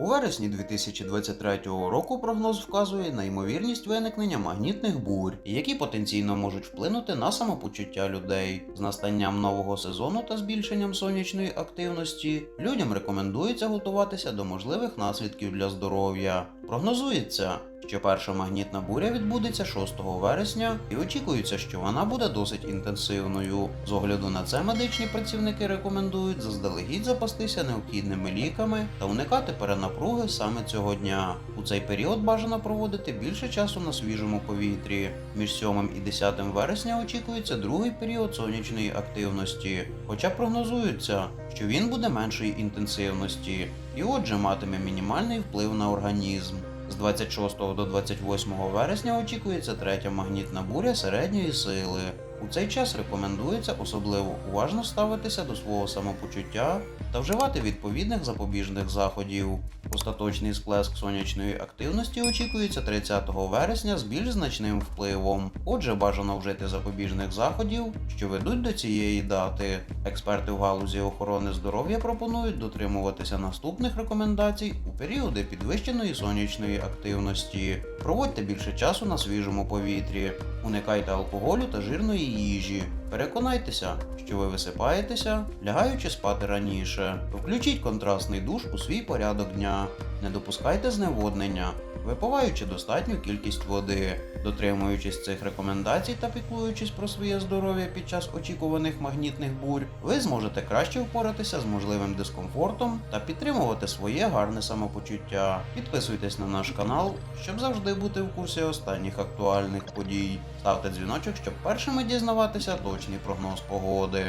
У вересні 2023 року прогноз вказує на ймовірність виникнення магнітних бурь, які потенційно можуть вплинути на самопочуття людей. З настанням нового сезону та збільшенням сонячної активності людям рекомендується готуватися до можливих наслідків для здоров'я. Прогнозується, що перша магнітна буря відбудеться 6 вересня, і очікується, що вона буде досить інтенсивною. З огляду на це медичні працівники рекомендують заздалегідь запастися необхідними ліками та уникати перенапруги саме цього дня. У цей період бажано проводити більше часу на свіжому повітрі. Між 7 і 10 вересня очікується другий період сонячної активності, хоча прогнозується, що він буде меншої інтенсивності і отже матиме мінімальний вплив на організм. З 26 до 28 вересня очікується третя магнітна буря середньої сили. У цей час рекомендується особливо уважно ставитися до свого самопочуття та вживати відповідних запобіжних заходів. Остаточний сплеск сонячної активності очікується 30 вересня з більш значним впливом. Отже, бажано вжити запобіжних заходів, що ведуть до цієї дати. Експерти в галузі охорони здоров'я пропонують дотримуватися наступних рекомендацій у періоди підвищеної сонячної активності. Проводьте більше часу на свіжому повітрі, уникайте алкоголю та жирної їжі. Переконайтеся, що ви висипаєтеся, лягаючи спати раніше. Включіть контрастний душ у свій порядок дня. Не допускайте зневоднення, випиваючи достатню кількість води. Дотримуючись цих рекомендацій та піклуючись про своє здоров'я під час очікуваних магнітних бурь, ви зможете краще впоратися з можливим дискомфортом та підтримувати своє гарне самопочуття. Підписуйтесь на наш канал, щоб завжди бути в курсі останніх актуальних подій. Ставте дзвіночок, щоб першими дізнаватися точний прогноз погоди.